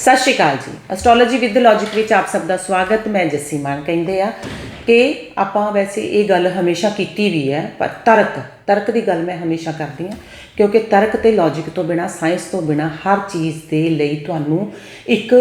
ਸਤਿ ਸ਼੍ਰੀ ਅਕਾਲ ਜੀ। Astrology with logic ਵਿੱਚ ਆਪ ਸਭ ਦਾ ਸਵਾਗਤ। ਮੈਂ ਜੱਸੀ ਮਾਨ ਕਹਿੰਦੇ ਆ ਕਿ ਆਪਾਂ ਵੈਸੇ ਇਹ ਗੱਲ ਹਮੇਸ਼ਾ ਕੀਤੀ ਵੀ ਹੈ, ਪਰ ਤਰਕ ਤਰਕ ਦੀ ਗੱਲ ਮੈਂ ਹਮੇਸ਼ਾ ਕਰਦੀ ਹਾਂ, ਕਿਉਂਕਿ ਤਰਕ ਤੇ ਲੌਜੀਕ ਤੋਂ ਬਿਨਾ ਸਾਇੰਸ ਤੋਂ ਬਿਨਾ ਹਰ ਚੀਜ਼ ਦੇ ਲਈ ਤੁਹਾਨੂੰ ਇੱਕ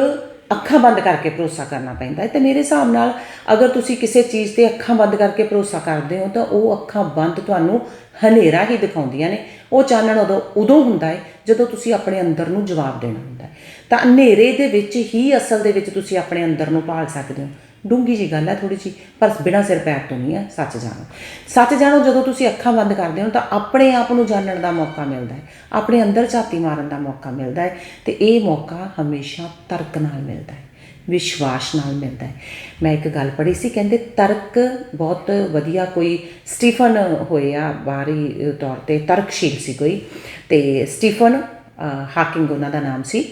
ਅੱਖਾਂ ਬੰਦ ਕਰਕੇ ਭਰੋਸਾ ਕਰਨਾ ਪੈਂਦਾ ਹੈ। ਤੇ ਮੇਰੇ ਹਿਸਾਬ ਨਾਲ ਅਗਰ ਤੁਸੀਂ ਕਿਸੇ ਚੀਜ਼ ਤੇ ਅੱਖਾਂ ਬੰਦ ਕਰਕੇ ਭਰੋਸਾ ਕਰਦੇ ਹੋ, ਤਾਂ ਉਹ ਅੱਖਾਂ ਬੰਦ ਤੁਹਾਨੂੰ ਹਨੇਰਾ ਹੀ ਦਿਖਾਉਂਦੀਆਂ ਨੇ। ਉਹ ਚਾਨਣ ਉਦੋਂ ਉਦੋਂ ਹੁੰਦਾ ਹੈ, ਜਦੋਂ ਤੁਸੀਂ ਆਪਣੇ ਅੰਦਰ ਨੂੰ ਜਵਾਬ ਦੇਣਾ ਹੁੰਦਾ ਹੈ। ਤਾਂ ਹਨੇਰੇ ਦੇ ਵਿੱਚ ਹੀ ਅਸਲ ਦੇ ਵਿੱਚ ਤੁਸੀਂ ਆਪਣੇ ਅੰਦਰ ਨੂੰ ਭਾਲ ਸਕਦੇ ਹੋ। ਡੂੰਗੀ ਜੀ ਗੱਲ ਹੈ ਥੋੜੀ ਜੀ ਪਰ ਬਿਨਾਂ ਸਿਰ ਪੈਰ ਤੋਂ ਨਹੀਂ ਹੈ ਸੱਚ ਜਾਣੋ। ਸੱਚ ਜਾਣੋ, ਜਦੋਂ ਤੁਸੀਂ ਅੱਖਾਂ ਬੰਦ ਕਰਦੇ ਹੋ ਤਾਂ ਆਪਣੇ ਆਪ ਨੂੰ ਜਾਣਨ ਦਾ ਮੌਕਾ ਮਿਲਦਾ ਹੈ। ਆਪਣੇ ਅੰਦਰ ਝਾਤੀ ਮਾਰਨ ਦਾ ਮੌਕਾ ਮਿਲਦਾ ਹੈ ਤੇ ਇਹ ਮੌਕਾ ਹਮੇਸ਼ਾ ਤਰਕ ਨਾਲ ਮਿਲਦਾ ਹੈ, ਵਿਸ਼ਵਾਸ ਨਾਲ ਮਿਲਦਾ ਹੈ। ਮੈਂ ਇੱਕ ਗੱਲ ਪੜ੍ਹੀ ਸੀ, ਕਹਿੰਦੇ ਤਰਕ ਬਹੁਤ ਵਧੀਆ ਕੋਈ ਸਟੀਫਨ ਹੋਏ ਆ ਬਾਹਰੀ ਤੌਰ ਤੇ, ਤਰਕਸ਼ੀਲ ਸੀ ਕੋਈ। ਤੇ ਸਟੀਫਨ ਹਾਕਿੰਗ ਉਹਨਾਂ ਦਾ ਨਾਮ ਸੀ।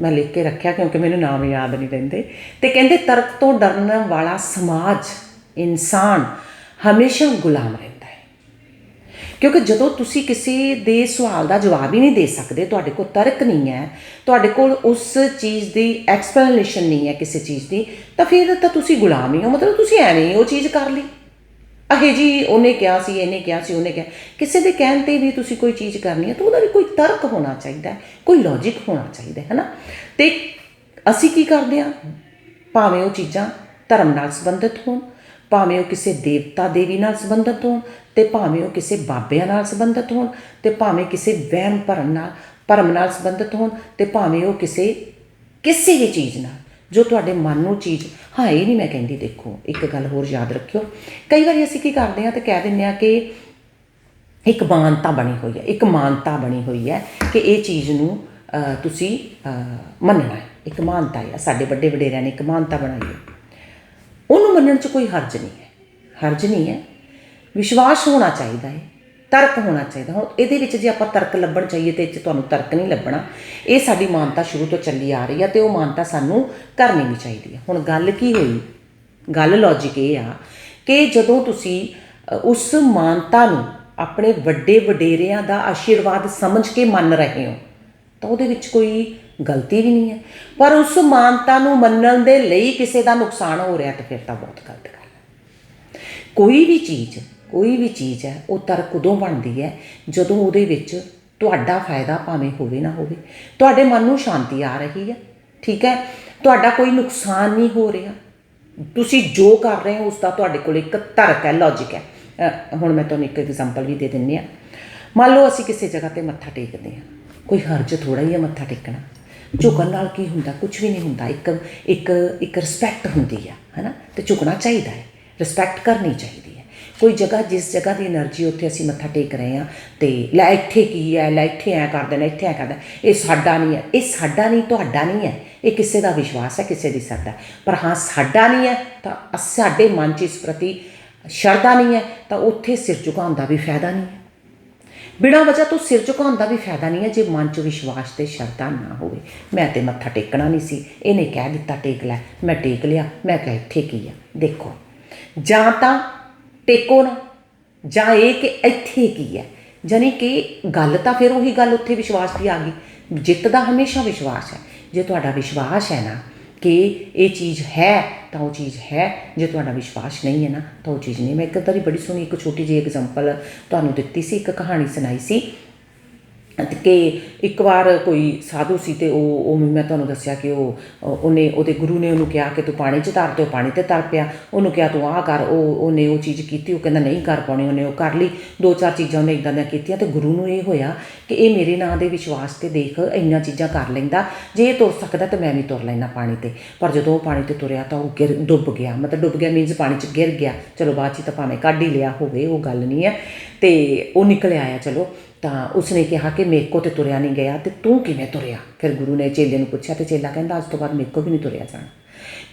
ਮੈਂ ਲਿਖ ਕੇ ਰੱਖਿਆ ਕਿਉਂਕਿ ਮੈਨੂੰ ਨਾਮ ਯਾਦ ਨਹੀਂ ਰਹਿੰਦੇ। ਤੇ ਕਹਿੰਦੇ, ਤਰਕ ਤੋਂ ਡਰਨ ਵਾਲਾ ਸਮਾਜ, ਇਨਸਾਨ ਹਮੇਸ਼ਾ ਗੁਲਾਮ ਰਹਿੰਦਾ ਹੈ। ਕਿਉਂਕਿ ਜਦੋਂ ਤੁਸੀਂ ਕਿਸੇ ਦੇ ਸਵਾਲ ਦਾ ਜਵਾਬ ਹੀ ਨਹੀਂ ਦੇ ਸਕਦੇ, ਤੁਹਾਡੇ ਕੋਲ ਤਰਕ ਨਹੀਂ ਹੈ, ਤੁਹਾਡੇ ਕੋਲ ਉਸ ਚੀਜ਼ ਦੀ ਐਕਸਪਲੇਨੇਸ਼ਨ ਨਹੀਂ ਹੈ ਕਿਸੇ ਚੀਜ਼ ਦੀ, ਤਾਂ ਫਿਰ ਤਾਂ ਤੁਸੀਂ ਗੁਲਾਮ ਹੀ ਹੋ। ਮਤਲਬ ਤੁਸੀਂ ਐਵੇਂ ਹੀ ਉਹ ਚੀਜ਼ ਕਰ ਲਈ। ਅਹੇ ਜੀ, ਉਹਨੇ ਕਿਹਾ ਸੀ, ਇਹਨੇ ਕਿਹਾ ਸੀ, ਉਹਨੇ ਕਿਹਾ। ਕਿਸੇ ਦੇ ਕਹਿਣ ਤੇ ਵੀ ਤੁਸੀਂ ਕੋਈ ਚੀਜ਼ ਕਰਨੀ ਹੈ, ਤਾਂ ਉਹਦਾ ਵੀ ਕੋਈ ਤਰਕ ਹੋਣਾ ਚਾਹੀਦਾ ਹੈ, ਕੋਈ ਲੌਜੀਕ ਹੋਣਾ ਚਾਹੀਦਾ ਹੈ ਨਾ ਤੇ ਅਸੀਂ ਕੀ ਕਰਦੇ ਹਾਂ? ਭਾਵੇਂ ਉਹ ਚੀਜ਼ਾਂ ਧਰਮ ਨਾਲ ਸੰਬੰਧਿਤ ਹੋਣ, ਭਾਵੇਂ ਉਹ ਕਿਸੇ ਦੇਵਤਾ ਦੇਵੀ ਨਾਲ ਸੰਬੰਧਿਤ ਹੋਣ, ਤੇ ਭਾਵੇਂ ਉਹ ਕਿਸੇ ਬਾਬਿਆਂ ਨਾਲ ਸੰਬੰਧਿਤ ਹੋਣ, ਤੇ ਭਾਵੇਂ ਕਿਸੇ ਵਹਿਮ ਭਰਮ ਨਾਲ ਭਰਮ ਨਾਲ ਸੰਬੰਧਿਤ ਹੋਣ, ਤੇ ਭਾਵੇਂ ਉਹ ਕਿਸੇ ਕਿਸੇ ਵੀ ਚੀਜ਼ ਨਾਲ। ਜੋ ਤੁਹਾਡੇ ਮਨ ਨੂੰ ਚੀਜ਼, ਹਾਂ, ਇਹ ਨਹੀਂ ਮੈਂ ਕਹਿੰਦੀ ਦੇਖੋ, ਇੱਕ ਗੱਲ ਹੋਰ ਯਾਦ ਰੱਖਿਓ। ਕਈ ਵਾਰੀ ਅਸੀਂ ਕੀ ਕਰਦੇ ਹਾਂ ਤੇ ਕਹਿ ਦਿੰਦੇ ਹਾਂ ਕਿ ਇੱਕ ਮਾਨਤਾ ਬਣੀ ਹੋਈ ਹੈ, ਇੱਕ ਮਾਨਤਾ ਬਣੀ ਹੋਈ ਹੈ ਕਿ ਇਹ ਚੀਜ਼ ਨੂੰ ਤੁਸੀਂ ਮੰਨਣਾ ਹੈ। ਇੱਕ ਮਾਨਤਾ ਹੈ, ਸਾਡੇ ਵੱਡੇ ਵਡੇਰਿਆਂ ਨੇ ਇੱਕ ਮਾਨਤਾ ਬਣਾਈ ਹੈ। ਉਹਨੂੰ ਮੰਨਣ 'ਚ ਕੋਈ ਹਰਜ ਨਹੀਂ ਹੈ। ਹਰਜ ਨਹੀਂ ਹੈ। ਵਿਸ਼ਵਾਸ ਹੋਣਾ ਚਾਹੀਦਾ ਹੈ। ਤਰਕ ਹੋਣਾ ਚਾਹੀਦਾ। ਹੁਣ ਇਹਦੇ ਵਿੱਚ ਜੇ ਆਪਾਂ ਤਰਕ ਲੱਭਣ ਚਾਹੀਏ ਤੇ ਇਹ 'ਚ ਤੁਹਾਨੂੰ ਤਰਕ ਨਹੀਂ ਲੱਭਣਾ। ਇਹ ਸਾਡੀ ਮਾਨਤਾ ਸ਼ੁਰੂ ਤੋਂ ਚੱਲੀ ਆ ਰਹੀ ਆ ਤੇ ਉਹ ਮਾਨਤਾ ਸਾਨੂੰ ਕਰਨੀ ਵੀ ਚਾਹੀਦੀ ਹੈ ਹੁਣ ਗੱਲ ਕੀ ਹੋਈ? ਗੱਲ ਲੌਜੀਕ ਇਹ ਆ ਕਿ ਜਦੋਂ ਤੁਸੀਂ ਉਸ ਮਾਨਤਾ ਨੂੰ ਆਪਣੇ ਵੱਡੇ ਵਡੇਰਿਆਂ ਦਾ ਆਸ਼ੀਰਵਾਦ ਸਮਝ ਕੇ ਮੰਨ ਰਹੇ ਹੋ, ਤਾਂ ਉਹਦੇ ਵਿੱਚ ਕੋਈ ਗਲਤੀ ਵੀ ਨਹੀਂ ਹੈ। ਪਰ ਉਸ ਮਾਨਤਾ ਨੂੰ ਮੰਨਣ ਦੇ ਲਈ ਕਿਸੇ ਦਾ ਨੁਕਸਾਨ ਹੋ ਰਿਹਾ ਤਾਂ ਫਿਰ ਤਾਂ ਬਹੁਤ ਗਲਤ ਗੱਲ ਹੈ ਕੋਈ ਵੀ ਚੀਜ਼ ਕੋਈ ਵੀ ਚੀਜ਼ ਹੈ, ਉਹ ਤਰਕ ਉਦੋਂ ਬਣਦੀ ਹੈ ਜਦੋਂ ਉਹਦੇ ਵਿੱਚ ਤੁਹਾਡਾ ਫਾਇਦਾ ਭਾਵੇਂ ਹੋਵੇ ਨਾ ਹੋਵੇ। ਤੁਹਾਡੇ ਮਨ ਨੂੰ ਸ਼ਾਂਤੀ ਆ ਰਹੀ ਹੈ, ਠੀਕ ਹੈ? ਤੁਹਾਡਾ ਕੋਈ ਨੁਕਸਾਨ ਨਹੀਂ ਹੋ ਰਿਹਾ। ਤੁਸੀਂ ਜੋ ਕਰ ਰਹੇ ਹੋ, ਉਸ ਦਾ ਤੁਹਾਡੇ ਕੋਲ ਇੱਕ ਤਰਕ ਹੈ ਲੌਜੀਕ ਹੈ। ਹੁਣ ਮੈਂ ਤੁਹਾਨੂੰ ਇੱਕ ਐਗਜ਼ਾਮਪਲ ਵੀ ਦੇ ਦਿੰਨੀ ਆ ਮੰਨ ਲਓ ਅਸੀਂ ਕਿਸੇ ਜਗ੍ਹਾ ਤੇ ਮੱਥਾ ਟੇਕਦੇ ਹਾਂ। ਕੋਈ ਹਰਜ ਥੋੜਾ ਹੀ ਹੈ ਮੱਥਾ ਟੇਕਣਾ। ਝੁਕਣ ਨਾਲ ਕੀ ਹੁੰਦਾ? ਕੁਝ ਵੀ ਨਹੀਂ ਹੁੰਦਾ। ਇੱਕ ਇੱਕ ਇੱਕ ਰਿਸਪੈਕਟ ਹੁੰਦੀ ਆ ਹੈਨਾ? ਤੇ ਝੁਕਣਾ ਚਾਹੀਦਾ ਹੈ। ਰਿਸਪੈਕਟ ਕਰਨੀ ਚਾਹੀਦੀ ਕੋਈ ਜਗ੍ਹਾ, ਜਿਸ ਜਗ੍ਹਾ ਦੀ એનર્ਜੀ ਉੱਥੇ ਅਸੀਂ ਮੱਥਾ ਟੇਕ ਰਹੇ ਹਾਂ ਤੇ ਲੈ ਇੱਥੇ ਕੀ ਹੈ, ਲੈ ਇੱਥੇ ਐ ਕਰ ਦੇਣਾ, ਇੱਥੇ ਐ ਕਰਦਾ ਇਹ ਸਾਡਾ ਨਹੀਂ ਹੈ, ਇਹ ਸਾਡਾ ਨਹੀਂ, ਤੁਹਾਡਾ ਨਹੀਂ ਹੈ, ਇਹ ਕਿਸੇ ਦਾ ਵਿਸ਼ਵਾਸ ਹੈ, ਕਿਸੇ ਦੀ ਸਰਦਾ ਪਰ ਹਾਂ, ਸਾਡਾ ਨਹੀਂ ਹੈ, ਤਾਂ ਸਾਡੇ ਮਨ 'ਚ ਇਸ ਪ੍ਰਤੀ ਸ਼ਰਧਾ ਨਹੀਂ ਹੈ, ਤਾਂ ਉੱਥੇ ਸਿਰ ਝੁਕਾਉਣ ਦਾ ਵੀ ਫਾਇਦਾ ਨਹੀਂ ਹੈ। ਬਿਨਾਂ ਵਜ੍ਹਾ ਤੋਂ ਸਿਰ ਝੁਕਾਉਣ ਦਾ ਵੀ ਫਾਇਦਾ ਨਹੀਂ ਹੈ, ਜੇ ਮਨ 'ਚ ਵਿਸ਼ਵਾਸ ਤੇ ਸ਼ਰਧਾ ਨਾ ਹੋਵੇ। ਮੈਂ ਤੇ ਮੱਥਾ ਟੇਕਣਾ ਨਹੀਂ ਸੀ, ਇਹਨੇ ਕਹਿ ਦਿੱਤਾ, ਟੇਕ ਲੈ, ਮੈਂ ਟੇਕ ਲਿਆ, ਮੈਂ ਕਿਹਾ ਇੱਥੇ ਕੀ ਆ ਦੇਖੋ। ਜਾਂ ਤਾਂ ਟੇਕੋ ਨਾ। ਜਾਂ ਇਹ ਕਿ ਇੱਥੇ ਕੀ ਹੈ? ਜਾਨੀ ਕਿ ਗੱਲ ਤਾਂ ਫਿਰ ਉਹੀ ਗੱਲ ਉੱਥੇ ਵਿਸ਼ਵਾਸ ਦੀ ਆ ਗਈ। ਜਿੱਤ ਦਾ ਹਮੇਸ਼ਾ ਵਿਸ਼ਵਾਸ ਹੈ। ਜੇ ਤੁਹਾਡਾ ਵਿਸ਼ਵਾਸ ਹੈ ਨਾ ਕਿ ਇਹ ਚੀਜ਼ ਹੈ, ਤਾਂ ਉਹ ਚੀਜ਼ ਹੈ। ਜੇ ਤੁਹਾਡਾ ਵਿਸ਼ਵਾਸ ਨਹੀਂ ਹੈ ਨਾ, ਤਾਂ ਉਹ ਚੀਜ਼ ਨਹੀਂ। ਮੈਂ ਇੱਕ ਵਾਰੀ ਬੜੀ ਸੋਹਣੀ ਇੱਕ ਛੋਟੀ ਜਿਹੀ ਐਗਜ਼ਾਮਪਲ ਤੁਹਾਨੂੰ ਦਿੱਤੀ ਸੀ, ਇੱਕ ਕਹਾਣੀ ਸੁਣਾਈ ਸੀ। ਕਿ ਇੱਕ ਵਾਰ ਕੋਈ ਸਾਧੂ ਸੀ ਤੇ ਉਹ ਉਹ ਮੈਂ ਤੁਹਾਨੂੰ ਦੱਸਿਆ ਕਿ ਉਹ ਉਹਨੇ, ਉਹਦੇ ਗੁਰੂ ਨੇ ਉਹਨੂੰ ਕਿਹਾ ਕਿ ਤੂੰ ਪਾਣੀ 'ਚ ਤਰ ਤੇ ਉਹ ਪਾਣੀ ਤੇ ਤਰ ਪਿਆ। ਉਹਨੂੰ ਕਿਹਾ, ਤੂੰ ਆਹ ਕਰ। ਉਹ, ਉਹਨੇ ਉਹ ਚੀਜ਼ ਕੀਤੀ, ਉਹ ਕਹਿੰਦਾ, ਨਹੀਂ ਕਰ ਪਾਉਣੀ। ਉਹਨੇ ਉਹ ਕਰ ਲਈ। ਦੋ ਚਾਰ ਚੀਜ਼ਾਂ ਉਹਨੇ ਇਦਾਂ ਦੀਆਂ ਕੀਤੀਆਂ ਤੇ ਗੁਰੂ ਨੂੰ ਇਹ ਹੋਇਆ ਕਿ ਇਹ ਮੇਰੇ ਨਾਂ ਦੇ ਵਿਸ਼ਵਾਸ ਤੇ ਦੇਖ ਇੰਨੀਆਂ ਚੀਜ਼ਾਂ ਕਰ ਲੈਂਦਾ। ਜੇ ਇਹ ਤੁਰ ਸਕਦਾ ਤਾਂ ਮੈਂ ਵੀ ਤੁਰ ਲੈਣਾ ਪਾਣੀ ਤੇ। ਪਰ ਜਦੋਂ ਉਹ ਪਾਣੀ ਤੇ ਤੁਰਿਆ ਤਾਂ ਉਹ ਗਿਰ, ਡੁੱਬ ਗਿਆ। ਮਤਲਬ ਡੁੱਬ ਗਿਆ ਮੀਨਸ ਪਾਣੀ 'ਚ ਗਿਰ ਗਿਆ। ਚਲੋ ਬਾਅਦ 'ਚ ਤਾਂ ਭਾਵੇਂ ਕੱਢ ਹੀ ਲਿਆ ਹੋਵੇ, ਉਹ ਗੱਲ ਨਹੀਂ ਹੈ। ਤੇ ਉਹ ਨਿਕਲ ਆਇਆ, ਚਲੋ। ਤਾਂ ਉਸਨੇ ਕਿਹਾ ਕਿ ਮੇਰੇ ਕੋ ਤੇ ਤੁਰਿਆ ਨਹੀਂ ਗਿਆ ਤੇ ਤੂੰ ਕਿਵੇਂ ਤੁਰਿਆ? ਫਿਰ ਗੁਰੂ ਨੇ ਚੇਲੇ ਨੂੰ ਪੁੱਛਿਆ ਤੇ ਚੇਲਾ ਕਹਿੰਦਾ, ਅੱਜ ਤੋਂ ਬਾਅਦ ਮੇਰੇ ਕੋ ਵੀ ਨਹੀਂ ਤੁਰਿਆ ਜਾਣਾ।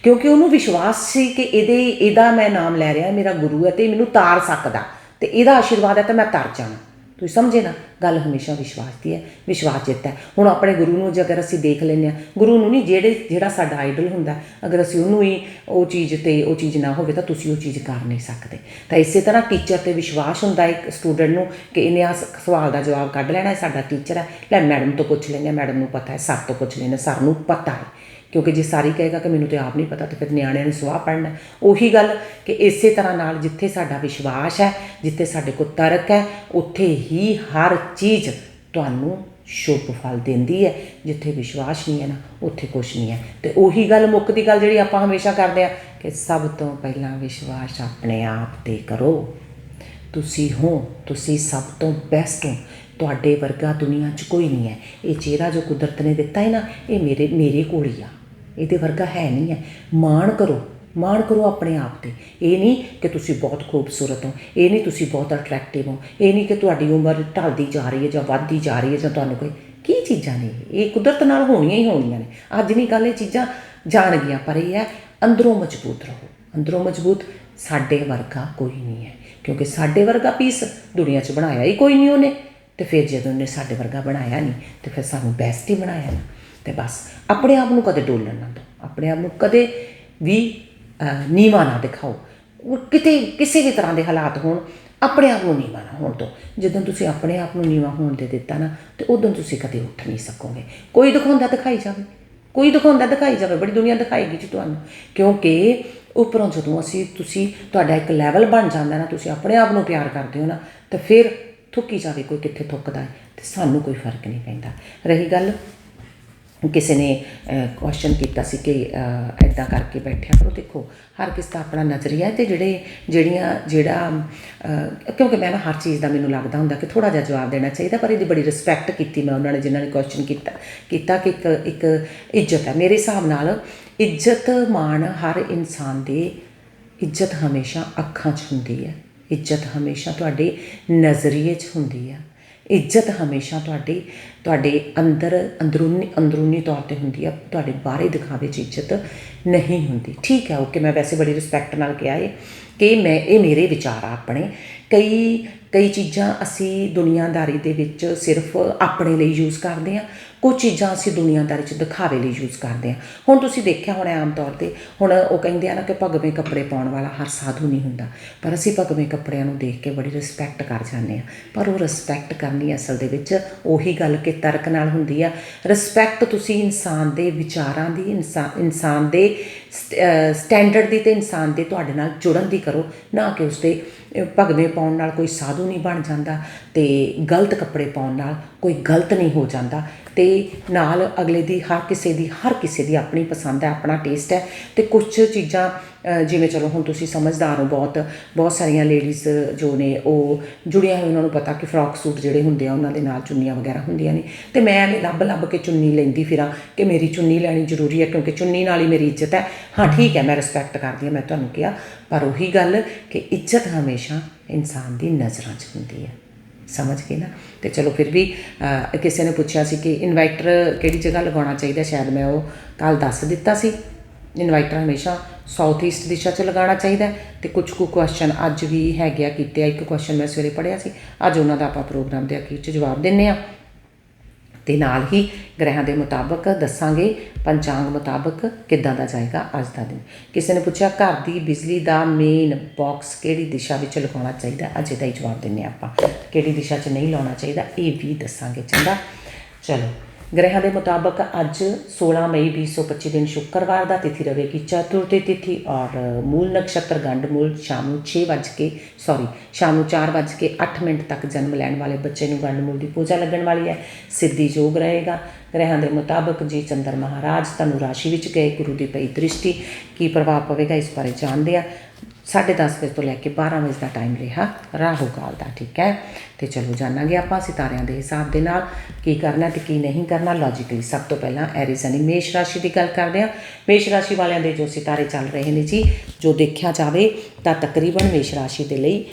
ਕਿਉਂਕਿ ਉਹਨੂੰ ਵਿਸ਼ਵਾਸ ਸੀ ਕਿ ਇਹਦੇ, ਇਹਦਾ ਮੈਂ ਨਾਮ ਲੈ ਰਿਹਾ, ਮੇਰਾ ਗੁਰੂ ਹੈ ਤੇ ਮੈਨੂੰ ਤਾਰ ਸਕਦਾ ਤੇ ਇਹਦਾ ਆਸ਼ੀਰਵਾਦ ਹੈ ਤਾਂ ਮੈਂ ਤਰ ਜਾਣਾ ਤੁਸੀਂ ਸਮਝੇ ਨਾ, ਗੱਲ ਹਮੇਸ਼ਾ ਵਿਸ਼ਵਾਸ ਦੀ ਹੈ, ਵਿਸ਼ਵਾਸ ਜਿੱਤ ਹੈ। ਹੁਣ ਆਪਣੇ ਗੁਰੂ ਨੂੰ ਜੇ ਅਗਰ ਅਸੀਂ ਦੇਖ ਲੈਂਦੇ ਹਾਂ, ਗੁਰੂ ਨੂੰ ਨਹੀਂ ਜਿਹੜੇ, ਜਿਹੜਾ ਸਾਡਾ ਆਈਡਲ ਹੁੰਦਾ, ਅਗਰ ਅਸੀਂ ਉਹਨੂੰ ਹੀ ਉਹ ਚੀਜ਼ ਤੇ ਉਹ ਚੀਜ਼ ਨਾ ਹੋਵੇ ਤਾਂ ਤੁਸੀਂ ਉਹ ਚੀਜ਼ ਕਰ ਨਹੀਂ ਸਕਦੇ। ਤਾਂ ਇਸੇ ਤਰ੍ਹਾਂ ਟੀਚਰ ਤੇ ਵਿਸ਼ਵਾਸ ਹੁੰਦਾ ਇੱਕ ਸਟੂਡੈਂਟ ਨੂੰ ਕਿ ਇਹਨੇ ਆ ਸਵਾਲ ਦਾ ਜਵਾਬ ਕੱਢ ਲੈਣਾ ਹੈ ਸਾਡਾ ਟੀਚਰ ਹੈ। ਲੈ ਮੈਡਮ ਤੋਂ ਪੁੱਛ ਲੈਂਦੇ ਹਾਂ, ਮੈਡਮ ਨੂੰ ਪਤਾ ਹੈ, ਸਰ ਤੋਂ ਪੁੱਛ ਲੈਂਦੇ ਹਾਂ, ਸਰ ਨੂੰ ਪਤਾ ਹੈ। ਕਿਉਂਕਿ ਜੇ ਸਾਰੀ ਕਹੇਗਾ ਕਿ ਮੈਨੂੰ ਤੇ ਆਪ ਨਹੀਂ ਪਤਾ ਤੇ ਫਿਰ ਨਿਆਣਿਆਂ ਨੇ ਸੁਆਹ ਪੜਨਾ ਉਹੀ ਗੱਲ ਕਿ ਇਸੇ ਤਰ੍ਹਾਂ ਨਾਲ ਜਿੱਥੇ ਸਾਡਾ ਵਿਸ਼ਵਾਸ ਹੈ, ਜਿੱਥੇ ਸਾਡੇ ਕੋਲ ਤਰਕ ਹੈ, ਉੱਥੇ ਹੀ ਹਰ ਚੀਜ਼ ਤੁਹਾਨੂੰ ਸ਼ੁਭ ਫਲ ਦਿੰਦੀ ਹੈ। ਜਿੱਥੇ ਵਿਸ਼ਵਾਸ ਨਹੀਂ ਹੈ ਨਾ, ਉੱਥੇ ਕੁਝ ਨਹੀਂ ਹੈ। ਤੇ ਉਹੀ ਗੱਲ ਮੁੱਕਦੀ ਗੱਲ ਜਿਹੜੀ ਆਪਾਂ ਹਮੇਸ਼ਾ ਕਰਦੇ ਆ ਕਿ ਸਭ ਤੋਂ ਪਹਿਲਾਂ ਵਿਸ਼ਵਾਸ ਆਪਣੇ ਆਪ ਤੇ ਕਰੋ। ਤੁਸੀਂ ਹੋ, ਤੁਸੀਂ ਸਭ ਤੋਂ ਬੈਸਟ ਹੋ। ਤੁਹਾਡੇ ਵਰਗਾ ਦੁਨੀਆ 'ਚ ਕੋਈ ਨਹੀਂ ਹੈ। ਇਹ ਚਿਹਰਾ ਜੋ ਕੁਦਰਤ ਨੇ ਦਿੱਤਾ ਹੈ ਨਾ, ਇਹ ਮੇਰੇ ਮੇਰੇ ਕੋਲ ਹੀ ਆ। ਇਹਦੇ ਵਰਗਾ ਹੈ ਨਹੀਂ ਹੈ। ਮਾਣ ਕਰੋ ਮਾਣ ਕਰੋ ਆਪਣੇ ਆਪ ਤੇ। ਇਹ ਨਹੀਂ ਕਿ ਤੁਸੀਂ ਬਹੁਤ ਖੂਬਸੂਰਤ ਹੋ, ਇਹ ਨਹੀਂ ਤੁਸੀਂ ਬਹੁਤ ਅਟਰੈਕਟਿਵ ਹੋ, ਇਹ ਨਹੀਂ ਕਿ ਤੁਹਾਡੀ ਉਮਰ ਢਲਦੀ ਜਾ ਰਹੀ ਹੈ ਜਾਂ ਵੱਧਦੀ ਜਾ ਰਹੀ ਹੈ ਜਾਂ ਤੁਹਾਨੂੰ ਕੋਈ, ਕੀ ਚੀਜ਼ਾਂ ਨੇ ਇਹ? ਕੁਦਰਤ ਨਾਲ ਹੋਣੀਆਂ ਹੀ ਹੋਣੀਆਂ ਨੇ। ਅੱਜ ਨਹੀਂ ਕੱਲ੍ਹ ਇਹ ਚੀਜ਼ਾਂ ਜਾਣ ਗਈਆਂ ਪਰ ਇਹ ਹੈ ਅੰਦਰੋਂ ਮਜ਼ਬੂਤ ਰਹੋ। ਅੰਦਰੋਂ ਮਜ਼ਬੂਤ ਸਾਡੇ ਵਰਗਾ ਕੋਈ ਨਹੀਂ ਹੈ। ਕਿਉਂਕਿ ਸਾਡੇ ਵਰਗਾ ਪੀਸ ਦੁਨੀਆ 'ਚ ਬਣਾਇਆ ਹੀ ਕੋਈ ਨਹੀਂ ਉਹਨੇ। ਤੇ ਫਿਰ ਜਦੋਂ ਉਹਨੇ ਸਾਡੇ ਵਰਗਾ ਬਣਾਇਆ ਨਹੀਂ, ਤੇ ਫਿਰ ਸਾਨੂੰ ਬੈਸਟ ਹੀ ਬਣਾਇਆ ਨਾ। ਤੇ ਬਸ। ਆਪਣੇ ਆਪ ਨੂੰ ਕਦੇ ਡੋਲਣ ਨਾ ਦਿਓ। ਆਪਣੇ ਆਪ ਨੂੰ ਕਦੇ ਵੀ ਅਹ, ਨੀਵਾਂ ਨਾ ਦਿਖਾਓ। ਕਿਤੇ ਕਿਸੇ ਵੀ ਤਰ੍ਹਾਂ ਦੇ ਹਾਲਾਤ ਹੋਣ ਆਪਣੇ ਆਪ ਨੂੰ ਨੀਵਾਂ ਨਾ ਹੋਣ ਤੋਂ ਜਦੋਂ ਤੁਸੀਂ ਆਪਣੇ ਆਪ ਨੂੰ ਨੀਵਾਂ ਹੋਣ ਦੇ ਦਿੱਤਾ ਨਾ ਤੇ ਉਦੋਂ ਤੁਸੀਂ ਕਦੇ ਉੱਠ ਨਹੀਂ ਸਕੋਗੇ। ਕੋਈ ਦਿਖਾਉਂਦਾ ਦਿਖਾਈ ਜਾਵੇ। ਕੋਈ ਦਿਖਾਉਂਦਾ ਦਿਖਾਈ ਜਾਵੇ। ਬੜੀ ਦੁਨੀਆ ਦਿਖਾਏਗੀ ਜੀ ਤੁਹਾਨੂੰ। ਕਿਉਂਕਿ ਉੱਪਰੋਂ ਜਦੋਂ ਅਸੀਂ ਤੁਸੀਂ ਤੁਹਾਡਾ ਇੱਕ ਲੈਵਲ ਬਣ ਜਾਂਦਾ ਨਾ ਤੁਸੀਂ ਆਪਣੇ ਆਪ ਨੂੰ ਪਿਆਰ ਕਰਦੇ ਹੋ ਨਾ ਤਾਂ ਫਿਰ ਥੁੱਕੀ ਜਾਵੇ ਕੋਈ ਕਿੱਥੇ ਥੁੱਕਦਾ ਹੈ ਤੇ ਸਾਨੂੰ ਕੋਈ ਫ਼ਰਕ ਨਹੀਂ ਪੈਂਦਾ। ਰਹੀ ਗੱਲ? ਕਿਸੇ ਨੇ ਕੁਐਸਚਨ ਕੀਤਾ ਸੀ ਕਿ ਐਦਾਂ ਕਰਕੇ ਬੈਠਿਆ। ਕਰੋ ਦੇਖੋ, ਹਰ ਕਿਸ ਦਾ ਆਪਣਾ ਨਜ਼ਰੀਆ ਹੈ ਤੇ ਜਿਹੜੇ, ਜਿਹੜੀਆਂ, ਜਿਹੜਾ ਕਿਉਂਕਿ ਮੈਂ ਨਾ ਹਰ ਚੀਜ਼ ਦਾ ਮੈਨੂੰ ਲੱਗਦਾ ਹੁੰਦਾ ਕਿ ਥੋੜਾ ਜਿਹਾ ਜਵਾਬ ਦੇਣਾ ਚਾਹੀਦਾ, ਪਰ ਇਹਦੀ ਬੜੀ ਰਿਸਪੈਕਟ ਕੀਤੀ ਮੈਂ ਉਹਨਾਂ ਨੇ, ਜਿਨ੍ਹਾਂ ਨੇ ਕੁਐਸਚਨ ਕੀਤਾ ਕੀਤਾ ਕਿ ਇੱਕ ਇੱਕ ਇੱਜ਼ਤ ਹੈ। ਮੇਰੇ ਹਿਸਾਬ ਨਾਲ ਇੱਜ਼ਤ ਮਾਣ ਹਰ ਇਨਸਾਨ ਦੇ ਇੱਜ਼ਤ ਹਮੇਸ਼ਾ ਅੱਖਾਂ 'ਚ ਹੁੰਦੀ ਹੈ। ਇੱਜ਼ਤ ਹਮੇਸ਼ਾ ਤੁਹਾਡੇ ਨਜ਼ਰੀਏ 'ਚ ਹੁੰਦੀ ਹੈ। ਇੱਜ਼ਤ ਹਮੇਸ਼ਾ ਤੁਹਾਡੀ, ਤੁਹਾਡੇ ਅੰਦਰ ਅੰਦਰੂਨੀ ਅੰਦਰੂਨੀ ਤੌਰ ਤੇ ਹੁੰਦੀ ਆ, ਤੁਹਾਡੇ ਬਾਹਰੇ ਦਿਖਾਵੇ 'ਚ ਇੱਜ਼ਤ ਨਹੀਂ ਹੁੰਦੀ। ਠੀਕ ਹੈ, ਓਕੇ, ਮੈਂ ਵੈਸੇ ਬੜੀ ਰਿਸਪੈਕਟ ਨਾਲ ਕਿਹਾ ਏ ਕਿ ਮੈਂ, ਇਹ ਮੇਰੇ ਵਿਚਾਰ ਆ ਆਪਣੇ। ਕਈ ਕਈ ਚੀਜ਼ਾਂ ਅਸੀਂ ਦੁਨੀਆਦਾਰੀ ਦੇ ਵਿੱਚ ਸਿਰਫ ਆਪਣੇ ਲਈ ਯੂਜ਼ ਕਰਦੇ ਹਾਂ ਕੁਝ ਚੀਜ਼ਾਂ ਅਸੀਂ ਦੁਨੀਆਦਾਰੀ 'ਚ ਦਿਖਾਵੇ ਲਈ ਯੂਜ਼ ਕਰਦੇ ਹਾਂ। ਹੁਣ ਤੁਸੀਂ ਦੇਖਿਆ ਹੋਣਾ ਆਮ ਤੌਰ ਤੇ, ਹੁਣ ਉਹ ਕਹਿੰਦੇ ਆ ਨਾ ਕਿ ਭਗਵੇਂ ਕੱਪੜੇ ਪਾਉਣ ਵਾਲਾ ਹਰ ਸਾਧੂ ਨਹੀਂ ਹੁੰਦਾ। ਪਰ ਅਸੀਂ ਭਗਵੇਂ ਕੱਪੜਿਆਂ ਨੂੰ ਦੇਖ ਕੇ ਬੜੀ ਰਿਸਪੈਕਟ ਕਰ ਜਾਂਦੇ ਆ ਪਰ ਉਹ ਰਿਸਪੈਕਟ ਕਰਨੀ ਅਸਲ ਦੇ ਵਿੱਚ ਉਹੀ ਗੱਲ ਕਿ ਤਰਕ ਨਾਲ ਹੁੰਦੀ ਆ। ਰਿਸਪੈਕਟ ਤੁਸੀਂ ਇਨਸਾਨ ਦੇ ਵਿਚਾਰਾਂ ਦੀ ਇਨਸਾਨ ਇਨਸਾਨ ਦੇ ਸਟੈਂਡਰਡ ਦੀ ਤੇ ਇਨਸਾਨ ਦੇ ਤੁਹਾਡੇ ਨਾਲ ਜੁੜਨ ਦੀ ਕਰੋ। ਨਾ ਕਿ ਉਸਦੇ ਭਗਵੇਂ ਪਾਉਣ ਨਾਲ ਕੋਈ ਸਾਧੂ ਨਹੀਂ ਬਣ ਜਾਂਦਾ ਤੇ ਗਲਤ ਕੱਪੜੇ ਪਾਉਣ ਨਾਲ ਕੋਈ ਗਲਤ ਨਹੀਂ ਹੋ ਜਾਂਦਾ। ਤੇ ਨਾਲ ਅਗਲੇ ਦੀ ਹਰ ਕਿਸੇ ਦੀ, ਹਰ ਕਿਸੇ ਦੀ ਆਪਣੀ ਪਸੰਦ ਹੈ, ਆਪਣਾ ਟੇਸਟ ਹੈ ਤੇ ਕੁਝ ਚੀਜ਼ਾਂ ਜਿਵੇਂ ਚਲੋ ਹੁਣ ਤੁਸੀਂ ਸਮਝਦਾਰ ਹੋ ਬਹੁਤ ਬਹੁਤ ਸਾਰੀਆਂ ਲੇਡੀਜ਼ ਜੋ ਨੇ ਉਹ ਜੁੜੀਆਂ ਹੋਈਆਂ, ਉਹਨਾਂ ਨੂੰ ਪਤਾ ਕਿ ਫਰੋਕ ਸੂਟ ਜਿਹੜੇ ਹੁੰਦੇ ਆ ਉਹਨਾਂ ਦੇ ਨਾਲ ਚੁੰਨੀਆਂ ਵਗੈਰਾ ਹੁੰਦੀਆਂ ਨੇ। ਤੇ ਮੈਂ ਐਵੇਂ ਲੱਭ ਲੱਭ ਕੇ ਚੁੰਨੀ ਲੈਂਦੀ ਫਿਰਾਂ ਕਿ ਮੇਰੀ ਚੁੰਨੀ ਲੈਣੀ ਜ਼ਰੂਰੀ ਹੈ ਕਿਉਂਕਿ ਚੁੰਨੀ ਨਾਲ ਹੀ ਮੇਰੀ ਇੱਜ਼ਤ ਹੈ। ਹਾਂ, ਠੀਕ ਹੈ, ਮੈਂ ਰਿਸਪੈਕਟ ਕਰਦੀ ਹਾਂ, ਮੈਂ ਤੁਹਾਨੂੰ ਕਿਹਾ, ਪਰ ਉਹੀ ਗੱਲ ਕਿ ਇੱਜ਼ਤ ਹਮੇਸ਼ਾ ਇਨਸਾਨ ਦੀ ਨਜ਼ਰਾਂ 'ਚ ਹੁੰਦੀ ਹੈ। ਸਮਝ ਕੇ ਨਾ। ਤੇ ਚਲੋ ਫਿਰ ਵੀ ਕਿਸੇ ਨੇ ਪੁੱਛਿਆ ਸੀ ਕਿ ਇਨਵਰਟਰ ਕਿਹੜੀ ਜਗ੍ਹਾ ਲਗਾਉਣਾ ਚਾਹੀਦਾ ਸ਼ਾਇਦ ਮੈਂ ਉਹ ਕੱਲ ਦੱਸ ਦਿੱਤਾ ਸੀ। ਇਨਵਰਟਰ ਹਮੇਸ਼ਾ ਸਾਊਥ ਈਸਟ ਦਿਸ਼ਾ 'ਚ ਲਗਾਉਣਾ ਚਾਹੀਦਾ ਹੈ। ਤੇ ਕੁਝ ਕੁ ਕੁਐਸਚਨ ਅੱਜ ਵੀ ਹੈਗੇ ਆ ਕੀਤੇ ਆ। ਇੱਕ ਕੁਐਸਚਨ ਮੈਂ ਸਵੇਰੇ ਪੜ੍ਹਿਆ ਸੀ। ਅੱਜ ਉਹਨਾਂ ਦਾ ਆਪਾਂ ਪ੍ਰੋਗਰਾਮ ਦੇ ਅਖੀਰ 'ਚ ਜਵਾਬ ਦਿੰਨੇ ਆ ਤੇ ਨਾਲ ਹੀ ਗ੍ਰਹਿਾਂ ਦੇ ਮੁਤਾਬਕ ਦੱਸਾਂਗੇ, ਪੰਚਾਂਗ ਮੁਤਾਬਕ ਕਿੱਦਾਂ ਦਾ ਜਾਏਗਾ ਅੱਜ ਦਾ ਦਿਨ। ਕਿਸੇ ਨੇ ਪੁੱਛਿਆ, ਘਰ ਦੀ ਬਿਜਲੀ ਦਾ ਮੇਨ ਬਾਕਸ ਕਿਹੜੀ ਦਿਸ਼ਾ ਵਿੱਚ ਲਗਾਉਣਾ ਚਾਹੀਦਾ? ਅੱਜ ਇਹਦਾ ਹੀ ਜਵਾਬ ਦਿੰਨੇ ਆਪਾਂ। ਕਿਹੜੀ ਦਿਸ਼ਾ 'ਚ ਨਹੀਂ ਲਾਉਣਾ ਚਾਹੀਦਾ? ਇਹ ਵੀ ਦੱਸਾਂਗੇ ਚੰਗਾ। ਚਲੋ। ਗ੍ਰਹਿਾਂ ਦੇ ਮੁਤਾਬਕ ਅੱਜ 16 ਮਈ 2025 ਦਿਨ ਸ਼ੁੱਕਰਵਾਰ ਦਾ ਤਿਥੀ ਰਹੇਗੀ ਚਤੁਰਥੀ ਤਿਥੀ ਔਰ ਮੂਲ ਨਕਸ਼ਤਰ ਗੰਡ ਮੂਲ ਸ਼ਾਮ ਨੂੰ 6 ਵੱਜ ਕੇ ਸੌਰੀ ਸ਼ਾਮ ਨੂੰ 4 ਵੱਜ ਕੇ 8 ਮਿੰਟ ਤੱਕ ਜਨਮ ਲੈਣ ਵਾਲੇ ਬੱਚੇ ਨੂੰ ਗੰਡ ਮੂਲ ਦੀ ਪੂਜਾ ਲੱਗਣ ਵਾਲੀ ਹੈ। ਸਿੱਧੀ ਯੋਗ ਰਹੇਗਾ। ਗ੍ਰਹਿਾਂ ਦੇ ਮੁਤਾਬਕ ਜੀ ਚੰਦਰ ਮਹਾਰਾਜ ਤਨੂੰ ਰਾਸ਼ੀ ਵਿੱਚ ਗਏ, ਗੁਰੂ ਦੀ ਪਈ ਦ੍ਰਿਸ਼ਟੀ ਕੀ ਪ੍ਰਭਾਵ ਪਵੇਗਾ ਇਸ ਬਾਰੇ ਜਾਣਦੇ ਆ 10:30 ਵਜੇ ਤੋਂ ਲੈ ਕੇ 12 ਵਜੇ ਦਾ ਟਾਈਮ ਰਿਹਾ। ਰਾਹੂ ਕਾਲ ਦਾ, ਠੀਕ ਹੈ? ਤੇ ਚਲੋ ਜਾਣਾਂਗੇ ਆਪਾਂ ਸਿਤਾਰਿਆਂ ਦੇ ਹਿਸਾਬ ਦੇ ਨਾਲ ਕੀ ਕਰਨਾ ਤੇ ਕੀ ਨਹੀਂ ਕਰਨਾ। ਲੌਜੀਕਲੀ ਸਭ ਤੋਂ ਪਹਿਲਾਂ ਐਰੀਜ਼ ਯਾਨੀ ਮੇਸ਼ ਰਾਸ਼ੀ ਦੀ ਗੱਲ ਕਰਦੇ ਹਾਂ। ਮੇਸ਼ ਰਾਸ਼ੀ ਵਾਲਿਆਂ ਦੇ ਜੋ ਸਿਤਾਰੇ ਚੱਲ ਰਹੇ ਨੇ ਜੀ, ਜੋ ਦੇਖਿਆ ਜਾਵੇ ਤਾਂ ਤਕਰੀਬਨ ਮੇਸ਼ ਰਾਸ਼ੀ ਦੇ ਲਈ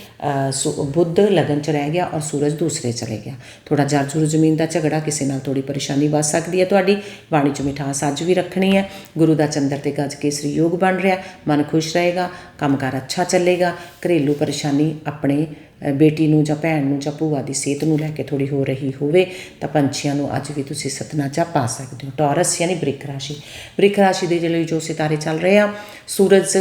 ਸੁ- ਬੁੱਧ ਲਗਨ ਚ ਰਹਿ ਗਿਆ ਔਰ ਸੂਰਜ ਦੂਸਰੇ ਚਲੇ ਗਿਆ। ਥੋੜਾ ਜਰਜੁਰ ਜ਼ਮੀਨ ਦਾ ਝਗੜਾ ਕਿਸੇ ਨਾਲ ਥੋੜੀ ਪਰੇਸ਼ਾਨੀ ਵੱਧ ਸਕਦੀ ਹੈ ਤੁਹਾਡੀ। ਬਾਣੀ ਚ ਮਿਠਾਸ ਅੱਜ ਵੀ ਰੱਖਣੀ ਹੈ। ਗੁਰੂ ਦਾ ਚੰਦਰ ਤੇ ਗੱਜ ਕੇਸਰੀ ਯੋਗ ਬਣ ਰਿਹਾ। ਮਨ ਖੁਸ਼ ਰਹੇਗਾ, ਕੰਮਕਾਰ ਅੱਛਾ ਚੱਲੇਗਾ। ਘਰੇਲੂ ਪਰੇਸ਼ਾਨੀ ਆਪਣੇ ਬੇਟੀ ਨੂੰ ਜਾਂ ਭੈਣ ਨੂੰ ਜਾਂ ਭੂਆ ਦੀ ਸਿਹਤ ਨੂੰ ਲੈ ਕੇ ਥੋੜੀ ਹੋ ਰਹੀ ਹੋਵੇ, ਤਾਂ ਪੰਛੀਆਂ ਨੂੰ ਅੱਜ ਵੀ ਤੁਸੀਂ ਸਤਨਾ ਚਾਹ ਪਾ ਸਕਦੇ ਹੋ। ਟੌਰਸ ਯਾਨੀ ਬ੍ਰਿਕ ਰਾਸ਼ੀ। ਬ੍ਰਿਕ ਰਾਸ਼ੀ ਦੇ ਲਈ ਜੋ ਸਿਤਾਰੇ ਚੱਲ ਰਹੇ ਆ, ਸੂਰਜ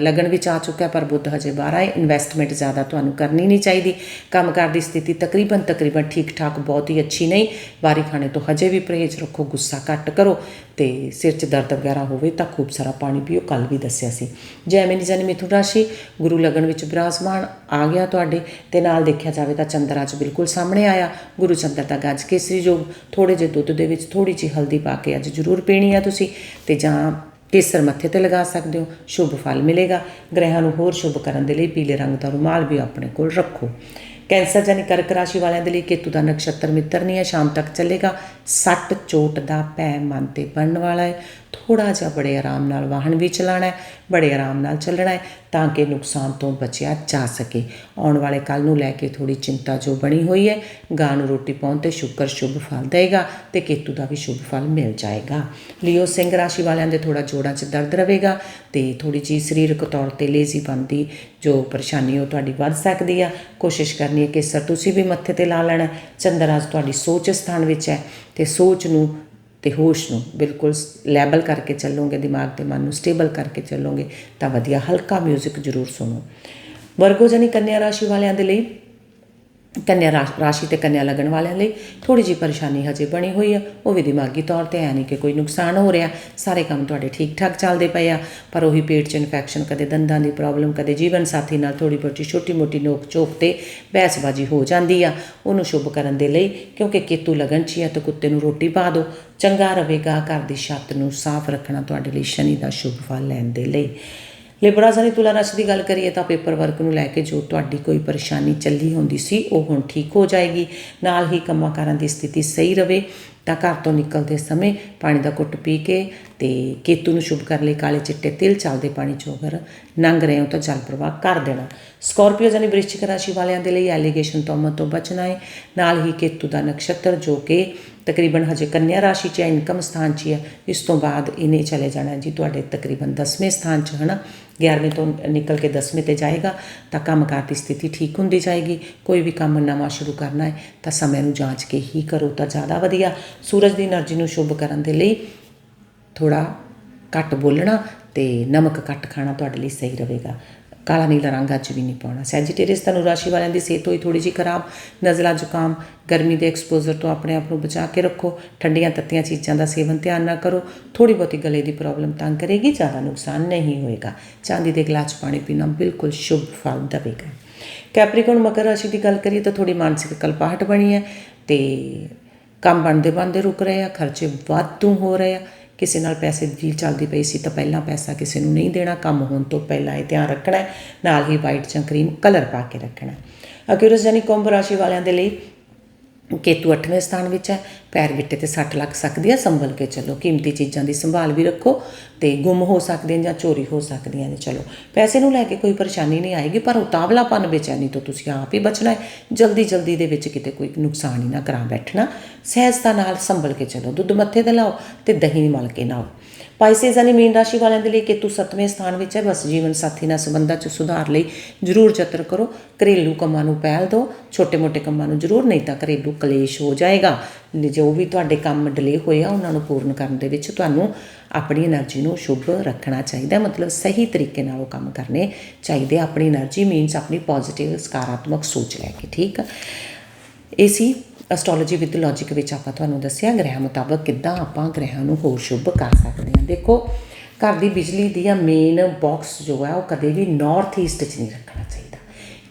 ਲਗਨ ਵਿੱਚ ਆ ਚੁੱਕਾ ਪਰ ਬੁੱਧ ਹਜੇ ਬਾਹਰ ਹੈ ਇਨਵੈਸਟਮੈਂਟ ਜ਼ਿਆਦਾ ਤੁਹਾਨੂੰ ਕਰਨੀ ਨਹੀਂ ਚਾਹੀਦੀ। ਕੰਮਕਾਰ ਦੀ ਸਥਿਤੀ ਤਕਰੀਬਨ ਤਕਰੀਬਨ ਠੀਕ ਠਾਕ ਬਹੁਤ ਹੀ ਅੱਛੀ ਨਹੀਂ। ਵਾਰੀ ਖਾਣੇ ਤੋਂ ਹਜੇ ਵੀ ਪਰਹੇਜ਼ ਰੱਖੋ, ਗੁੱਸਾ ਘੱਟ ਕਰੋ ਤੇ ਸਿਰ 'ਚ ਦਰਦ ਵਗੈਰਾ ਹੋਵੇ ਤਾਂ ਖੂਬ ਸਾਰਾ ਪਾਣੀ ਪੀਓ। ਕੱਲ ਵੀ ਦੱਸਿਆ ਸੀ। ਜੈਮਿਨੀ ਜਾਨੀ ਮਿਥੁਨ ਰਾਸ਼ੀ। ਗੁਰੂ ਲਗਨ ਵਿੱਚ ਬਿਰਾਜਮਾਨ ਆ ਗਿਆ ਤੁਹਾਡੇ। ਤੇ ਨਾਲ ਦੇਖਿਆ ਜਾਵੇ ਤਾਂ ਚੰਦਰ 'ਚ ਬਿਲਕੁਲ ਸਾਹਮਣੇ ਆਇਆ। ਗੁਰੂ ਚੰਦਰ ਦਾ ਗੱਜ ਕੇਸਰੀ ਯੋਗ ਥੋੜੇ ਜਿਹੇ ਦੁੱਧ ਦੇ ਵਿੱਚ ਥੋੜੀ ਜਿਹੀ ਹਲਦੀ ਪਾ ਕੇ ਅੱਜ ਜ਼ਰੂਰ ਪੀਣੀ ਆ ਤੁਸੀਂ ਤੇ ਜਾਂ ਕੇਸਰ ਮੱਥੇ ਤੇ ਲਗਾ ਸਕਦੇ ਹੋ, ਸ਼ੁਭ ਫਲ ਮਿਲੇਗਾ। ਗ੍ਰਹਿਾਂ ਨੂੰ ਹੋਰ ਸ਼ੁਭ ਕਰਨ ਦੇ ਲਈ ਪੀਲੇ ਰੰਗ ਦਾ ਰੁਮਾਲ ਵੀ ਆਪਣੇ ਕੋਲ ਰੱਖੋ। ਕੈਂਸਰ ਜਾਨੀ ਕਰਕ ਰਾਸ਼ੀ ਵਾਲਿਆਂ ਦੇ ਲਈ ਕੇਤੂ ਦਾ ਨਕਸ਼ਤਰ ਮਿੱਤਰ ਨਹੀਂ ਹੈ, ਸ਼ਾਮ ਤੱਕ ਚੱਲੇਗਾ। ਸੱਟ ਚੋਟ ਦਾ ਭੈ ਮਨ ਤੇ ਬਣਨ ਵਾਲਾ ਹੈ। ਥੋੜਾ ਜਿਹਾ ਬੜੇ ਆਰਾਮ ਨਾਲ ਵਾਹਨ ਵੀ ਚਲਾਣਾ ਹੈ, ਬੜੇ ਆਰਾਮ ਨਾਲ ਚੱਲਣਾ ਹੈ ਤਾਂ ਕਿ ਨੁਕਸਾਨ ਤੋਂ ਬਚਿਆ ਜਾ ਸਕੇ। ਆਉਣ ਵਾਲੇ ਕੱਲ ਨੂੰ ਲੈ ਕੇ ਥੋੜੀ ਚਿੰਤਾ ਜੋ ਬਣੀ ਹੋਈ ਹੈ, ਗਾਂ ਨੂੰ ਰੋਟੀ ਪਾਉਣ ਤੇ ਸ਼ੁਕਰ ਸ਼ੁਭ ਫਲ ਦੇਗਾ ਤੇ ਕੇਤੂ ਦਾ ਵੀ ਸ਼ੁਭ ਫਲ ਮਿਲ ਜਾਏਗਾ। ਲਿਓ ਸਿੰਘ ਰਾਸ਼ੀ ਵਾਲਿਆਂ ਦੇ ਥੋੜਾ ਜੋੜਾਂ 'ਚ ਦਰਦ ਰਹੇਗਾ ਤੇ ਥੋੜੀ ਜੀ ਸਰੀਰਕ ਤੌਰ ਤੇ ਲੇਜ਼ੀ ਬਣਦੀ ਜੋ ਪਰੇਸ਼ਾਨੀ ਉਹ ਤੁਹਾਡੀ ਵੱਧ ਸਕਦੀ ਆ। ਕੋਸ਼ਿਸ਼ ਕਰਨੀ ਹੈ ਕਿ ਸਰ ਤੁਸੀਂ ਵੀ ਮੱਥੇ ਤੇ ਲਾ ਲੈਣਾ, ਚੰਦਰ ਅੱਜ ਤੁਹਾਡੀ ਸੋਚ ਸਥਾਨ ਵਿੱਚ ਹੈ ਤੇ ਸੋਚ ਨੂੰ ਤੇ ਹੋਸ਼ ਨੂੰ ਬਿਲਕੁਲ ਲੈਬਲ ਕਰਕੇ ਚੱਲੋਗੇ, ਦਿਮਾਗ ਤੇ ਮਨ ਨੂੰ ਸਟੇਬਲ ਕਰਕੇ ਚੱਲੋਗੇ, ਤਾਂ ਵਧੀਆ ਹਲਕਾ 뮤직 ਜ਼ਰੂਰ ਸੁਣੋ। ਵਰਗੋ ਜਾਨੀ ਕੰਨਿਆ ਰਾਸ਼ੀ ਵਾਲਿਆਂ ਦੇ ਲਈ ਕੰਨਿਆ ਰਾਸ਼ੀ ਤੇ ਕੰਨਿਆ ਲੱਗਣ ਵਾਲਿਆਂ ਲਈ ਥੋੜੀ ਜਿਹੀ ਪਰੇਸ਼ਾਨੀ ਹਜੇ ਬਣੀ ਹੋਈ ਆ। ਉਹ ਵੀ ਦਿਮਾਗੀ ਤੌਰ ਤੇ ਹੈ ਨਹੀਂ ਕਿ ਕੋਈ ਨੁਕਸਾਨ ਹੋ ਰਿਹਾ। ਸਾਰੇ ਕੰਮ ਤੁਹਾਡੇ ਠੀਕ ਠਾਕ ਚੱਲਦੇ ਪਏ ਆ, ਪਰ ਉਹੀ ਪੇਟ 'ਚ ਇਨਫੈਕਸ਼ਨ ਕਦੇ ਦੰਦਾਂ ਦੀ ਪ੍ਰੋਬਲਮ ਕਦੇ ਜੀਵਨ ਸਾਥੀ ਨਾਲ ਥੋੜੀ ਬਹੁਤੀ ਛੋਟੀ ਮੋਟੀ ਨੋਕ ਝੋਕ ਤੇ ਬਹਿਸਬਾਜ਼ੀ ਹੋ ਜਾਂਦੀ ਆ। ਉਹਨੂੰ ਸ਼ੁਭ ਕਰਨ ਦੇ ਲਈ ਕਿਉਂਕਿ ਕੇਤੂ ਲਗਨ 'ਚ ਹੀ ਆ ਤਾਂ ਕੁੱਤੇ ਨੂੰ ਰੋਟੀ ਪਾ ਦਿਓ। ਚੰਗਾ ਰਹੇਗਾ, ਘਰ ਦੀ ਛੱਤ ਨੂੰ ਸਾਫ਼ ਰੱਖਣਾ ਤੁਹਾਡੇ ਲਈ ਸ਼ਨੀ ਦਾ ਸ਼ੁਭ ਫਲ ਲੈਣ ਦੇ ਲਈ। ਲਿਬਰਾ ਸਾਰੀ ਤੁਲਾ ਰਾਸ਼ੀ ਦੀ ਗੱਲ ਕਰੀਏ ਤਾਂ ਪੇਪਰ ਵਰਕ ਨੂੰ ਲੈ ਕੇ ਜੋ ਤੁਹਾਡੀ ਕੋਈ ਪਰੇਸ਼ਾਨੀ ਚੱਲੀ ਹੁੰਦੀ ਸੀ, ਉਹ ਹੁਣ ਠੀਕ ਹੋ ਜਾਏਗੀ। ਨਾਲ ਹੀ ਕੰਮਾਂ ਕਾਰਾਂ ਦੀ ਸਥਿਤੀ ਸਹੀ ਰਵੇ ਤਾਂ ਘਰ ਤੋਂ ਨਿਕਲਦੇ ਸਮੇਂ ਪਾਣੀ ਦਾ ਘੁੱਟ ਪੀ ਕੇ ਤੇ ਕੇਤੂ ਨੂੰ ਸ਼ੁਭ ਕਰਨ ਲਈ, ਕਾਲੇ ਚਿੱਟੇ ਤਿਲ, ਚੱਲਦੇ ਪਾਣੀ ਚੋਂ ਅਗਰ ਲੰਘ ਰਹੇ ਹੋ ਤਾਂ ਜਲ ਪ੍ਰਵਾਹ ਕਰ ਦੇਣਾ। ਸਕਾਰਪੀਓ ਜਾਨੀ ਵ੍ਰਿਸ਼ਚਿਕ ਰਾਸ਼ੀ ਵਾਲਿਆਂ ਦੇ ਲਈ ਐਲੀਗੇਸ਼ਨ ਤੋਂ ਤੋਂ ਬਚਣਾ ਹੈ ਨਾਲ ਹੀ ਕੇਤੂ ਦਾ ਨਕਸ਼ਤਰ ਜੋ ਕਿ ਤਕਰੀਬਨ ਹਜੇ ਕੰਨਿਆ ਰਾਸ਼ੀ 'ਚ ਹੈ, ਇਨਕਮ ਸਥਾਨ 'ਚ ਹੈ ਇਸ ਤੋਂ ਬਾਅਦ ਇਹਨੇ ਚਲੇ ਜਾਣਾ ਜੀ ਤੁਹਾਡੇ ਤਕਰੀਬਨ 10ਵੇਂ ਸਥਾਨ 'ਚ, ਹਨਾ? 11ਵੇਂ ਤੋਂ ਨਿਕਲ ਕੇ 10ਵੇਂ ਤੇ ਜਾਏਗਾ, ਤਾਂ ਕੰਮ ਕਾਰ ਦੀ ਸਥਿਤੀ ਠੀਕ ਹੁੰਦੀ ਜਾਏਗੀ। ਕੋਈ ਵੀ ਕੰਮ ਨਵਾਂ ਸ਼ੁਰੂ ਕਰਨਾ ਹੈ, ਤਾਂ ਸਮੇਂ ਨੂੰ ਜਾਂਚ ਕੇ ਹੀ ਕਰੋ, ਤਾਂ ਜ਼ਿਆਦਾ ਵਧੀਆ। ਸੂਰਜ ਦੀ એનર્ਜੀ ਨੂੰ ਸ਼ੁਭ ਕਰਨ ਦੇ ਲਈ ਥੋੜਾ ਘੱਟ ਬੋਲਣਾ ਤੇ ਨਮਕ ਘੱਟ ਖਾਣਾ ਤੁਹਾਡੇ ਲਈ ਸਹੀ ਰਹੇਗਾ। ਕਾਲਾ ਨੀਲਾ ਰੰਗ ਅੱਜ ਵੀ ਨਹੀਂ ਪਾਉਣਾ ਸੈਜੀਟੇਰੀਅਸ ਤੁਹਾਨੂੰ ਰਾਸ਼ੀ ਵਾਲਿਆਂ ਦੀ ਸਿਹਤ ਹੋਈ ਥੋੜੀ ਜਿਹੀ ਖਰਾਬ ਨਜ਼ਲਾ ਜ਼ੁਕਾਮ ਗਰਮੀ ਦੇ ਐਕਸਪੋਜ਼ਰ ਤੋਂ ਆਪਣੇ ਆਪ ਨੂੰ ਬਚਾ ਕੇ ਰੱਖੋ ਠੰਡੀਆਂ ਤੱਤੀਆਂ ਚੀਜ਼ਾਂ ਦਾ ਸੇਵਨ ਧਿਆਨ ਨਾ ਕਰੋ ਥੋੜੀ ਬਹੁਤੀ ਗਲੇ ਦੀ ਪ੍ਰੋਬਲਮ ਤੰਗ ਕਰੇਗੀ ਜ਼ਿਆਦਾ ਨੁਕਸਾਨ ਨਹੀਂ ਹੋਏਗਾ ਚਾਂਦੀ ਦੇ ਗਲਾਸ 'ਚ ਪਾਣੀ ਪੀਣਾ ਬਿਲਕੁਲ ਸ਼ੁਭ ਫਲ ਦੇਵੇਗਾ ਕੈਪਰੀਕਨ ਮਕਰ ਰਾਸ਼ੀ ਦੀ ਗੱਲ ਕਰੀਏ ਤਾਂ ਥੋੜੀ ਮਾਨਸਿਕ ਕਲਪਾਹਟ ਬਣੀ ਹੈ ਤੇ ਕੰਮ ਬਣਦੇ ਬਣਦੇ ਰੁਕ ਰਹੇ ਆ ਖਰਚੇ ਵਾਧੂ ਹੋ ਰਹੇ ਆ ਕਿਸੇ ਨਾਲ ਪੈਸੇ ਦੀ ਚੱਲਦੀ ਪਈ ਸੀ ਤਾਂ ਪਹਿਲਾਂ ਪੈਸਾ ਕਿਸੇ ਨੂੰ ਨਹੀਂ ਦੇਣਾ, ਕੰਮ ਹੋਣ ਤੋਂ ਪਹਿਲਾਂ ਇਹ ਧਿਆਨ ਰੱਖਣਾ ਨਾਲ ਹੀ ਵਾਈਟ ਜਾਂ ਕਰੀਮ ਕਲਰ ਪਾ ਕੇ ਰੱਖਣਾ ਅਕਿਊਰਸ ਯਾਨੀ ਕੁੰਭ ਰਾਸ਼ੀ ਵਾਲਿਆਂ ਦੇ ਲਈ ਕੇਤੂ 8ਵੇਂ ਸਥਾਨ ਵਿੱਚ ਹੈ। ਪੈਰ ਗਿੱਟੇ ਤੇ ਸੱਟ ਲੱਗ ਸਕਦੀ ਹੈ। ਸੰਭਲ ਕੇ ਚੱਲੋ। ਕੀਮਤੀ ਚੀਜ਼ਾਂ ਦੀ ਸੰਭਾਲ ਵੀ ਰੱਖੋ ਤੇ ਗੁੰਮ ਹੋ ਸਕਦੀਆਂ ਜਾਂ ਚੋਰੀ ਹੋ ਸਕਦੀਆਂ ਨੇ। ਚਲੋ, ਪੈਸੇ ਨੂੰ ਲੈ ਕੇ ਕੋਈ ਪਰੇਸ਼ਾਨੀ ਨਹੀਂ ਆਏਗੀ, ਪਰ ਉਤਾਵਲਾਪਨ ਬੇਚੈਨੀ ਤੋਂ ਤੁਸੀਂ ਆਪ ਹੀ ਬਚਣਾ ਹੈ। ਜਲਦੀ ਜਲਦੀ ਦੇ ਵਿੱਚ ਕਿਤੇ ਕੋਈ ਨੁਕਸਾਨ ਹੀ ਨਾ ਕਰਾ ਬੈਠਣਾ। ਸਹਿਜਤਾ ਨਾਲ ਸੰਭਲ ਕੇ ਚੱਲੋ। ਦੁੱਧ ਮੱਥੇ ਤੇ ਲਾਓ ਤੇ ਦਹੀਂ ਮਲ ਕੇ ਨਾਓ। ਪਾਈਸੇਸ ਵਾਲੀ ਮੀਨ ਰਾਸ਼ੀ ਵਾਲਿਆਂ ਦੇ ਲਈ ਕਿ ਤੂੰ 7ਵੇਂ ਸਥਾਨ ਵਿੱਚ ਹੈ। ਬਸ ਜੀਵਨ ਸਾਥੀ ਨਾਲ ਸੰਬੰਧਾਂ 'ਚ ਸੁਧਾਰ ਲਈ ਜ਼ਰੂਰ ਯਤਨ ਕਰੋ। ਘਰੇਲੂ ਕੰਮਾਂ ਨੂੰ ਪਹਿਲ ਦਿਓ। ਛੋਟੇ-ਮੋਟੇ ਕੰਮਾਂ ਨੂੰ ਜ਼ਰੂਰ, ਨਹੀਂ ਤਾਂ ਘਰੇਲੂ ਕਲੇਸ਼ ਹੋ ਜਾਏਗਾ। ਜੋ ਵੀ ਤੁਹਾਡੇ ਕੰਮ ਡਿਲੇ ਹੋਏ ਆ, ਉਹਨਾਂ ਨੂੰ ਪੂਰਨ ਕਰਨ ਦੇ ਵਿੱਚ ਤੁਹਾਨੂੰ ਆਪਣੀ એનર્ਜੀ ਨੂੰ ਸ਼ੁੱਭ ਰੱਖਣਾ ਚਾਹੀਦਾ ਮਤਲਬ ਸਹੀ ਤਰੀਕੇ ਨਾਲ ਉਹ ਕੰਮ ਕਰਨੇ ਚਾਹੀਦੇ ਆਪਣੀ એનર્ਜੀ ਮੀਨਸ ਆਪਣੀ ਪੋਜ਼ਿਟਿਵ ਸਕਾਰਾਤਮਕ ਸੋਚ ਲੈ ਕੇ, ਠੀਕ ਹੈ ਏਸੀ ਐਸਟ੍ਰੋਲੋਜੀ ਵਿਦ ਲੌਜੀਕ ਵਿੱਚ ਆਪਾਂ ਤੁਹਾਨੂੰ ਦੱਸਿਆ, ਗ੍ਰਹਿ ਮੁਤਾਬਕ ਕਿੱਦਾਂ ਆਪਾਂ ਗ੍ਰਹਿਆਂ ਨੂੰ ਹੋਰ ਸ਼ੁਭ ਕਰ ਸਕਦੇ ਹਾਂ। ਦੇਖੋ, ਘਰ ਦੀ ਬਿਜਲੀ ਦੀਆਂ ਮੇਨ ਬਾਕਸ ਜੋ ਹੈ, ਉਹ ਕਦੇ ਵੀ ਨਾਰਥ ਈਸਟ 'ਚ ਨਹੀਂ ਰੱਖਣਾ ਚਾਹੀਦਾ।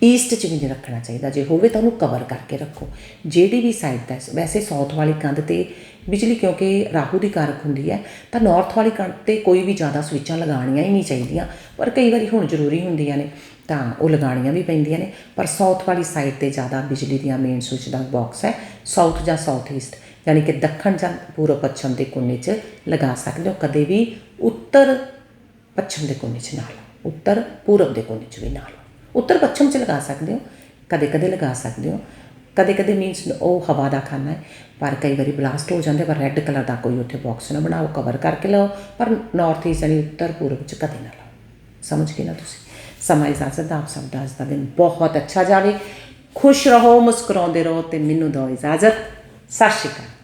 ਈਸਟ 'ਚ ਵੀ ਨਹੀਂ ਰੱਖਣਾ ਚਾਹੀਦਾ। ਜੇ ਹੋਵੇ ਤਾਂ ਉਹਨੂੰ ਕਵਰ ਕਰਕੇ ਰੱਖੋ। ਜਿਹੜੀ ਵੀ ਸਾਈਡ ਦਾ ਵੈਸੇ ਸਾਊਥ ਵਾਲੀ ਕੰਧ ਤੇ ਬਿਜਲੀ ਕਿਉਂਕਿ ਰਾਹੂ ਦੀ ਕਾਰਕ ਹੁੰਦੀ ਹੈ, ਤਾਂ ਨਾਰਥ ਵਾਲੀ ਕੰਧ ਤੇ ਕੋਈ ਵੀ ਜ਼ਿਆਦਾ ਸਵਿੱਚਾਂ ਲਗਾਉਣੀਆਂ ਹੀ ਨਹੀਂ ਚਾਹੀਦੀਆਂ। ਪਰ ਕਈ ਵਾਰੀ ਹੁਣ ਜ਼ਰੂਰੀ ਹੁੰਦੀਆਂ ਨੇ। ਤਾਂ ਉਹ ਲਗਾਉਣੀਆਂ ਵੀ ਪੈਂਦੀਆਂ ਨੇ। ਪਰ ਸਾਊਥ ਵਾਲੀ ਸਾਈਡ ਤੇ ਜ਼ਿਆਦਾ ਬਿਜਲੀ ਦੀਆਂ ਮੇਨ ਸਵਿਚ ਦਾ ਬਾਕਸ ਹੈ। ਸਾਊਥ ਜਾਂ ਸਾਊਥ ਈਸਟ ਯਾਨੀ ਕਿ ਦੱਖਣ ਜਾਂ ਪੂਰਬ ਪੱਛਮ ਦੇ ਕੋਨੇ 'ਚ ਲਗਾ ਸਕਦੇ ਹੋ। ਕਦੇ ਵੀ ਉੱਤਰ ਪੱਛਮ ਦੇ ਕੋਨੇ 'ਚ ਨਾ ਲਓ। ਉੱਤਰ ਪੂਰਬ ਦੇ ਕੋਨੇ 'ਚ ਵੀ ਨਾ ਲਓ। ਉੱਤਰ ਪੱਛਮ 'ਚ ਲਗਾ ਸਕਦੇ ਹੋ। ਕਦੇ ਕਦੇ ਲਗਾ ਸਕਦੇ ਹੋ। ਕਦੇ ਕਦੇ ਮੀਨਸ ਉਹ ਹਵਾ ਦਾ ਖਾਨਾ ਹੈ। ਪਰ ਕਈ ਵਾਰੀ ਬਲਾਸਟ ਹੋ ਜਾਂਦੇ ਪਰ ਰੈੱਡ ਕਲਰ ਦਾ ਕੋਈ ਉੱਥੇ ਬਾਕਸ ਨਾ ਬਣਾਓ ਕਵਰ ਕਰਕੇ ਲਓ। ਪਰ ਨਾਰਥ ਈਸਟ ਯਾਨੀ ਉੱਤਰ ਪੂਰਬ 'ਚ ਕਦੇ ਨਾ ਲਓ। ਸਮਝ ਗਏ ਨਾ ਤੁਸੀਂ? ਸਮਾਂ ਇਜਾਜ਼ਤ ਦਾ ਆਪ ਸਭ ਦਾ ਅੱਜ ਦਾ ਦਿਨ ਬਹੁਤ ਅੱਛਾ ਜਾਵੇ। ਖੁਸ਼ ਰਹੋ, ਮੁਸਕਰਾਉਂਦੇ ਰਹੋ ਤੇ ਮੈਨੂੰ ਦਿਓ ਇਜਾਜ਼ਤ। ਸਤਿ ਸ਼੍ਰੀ ਅਕਾਲ।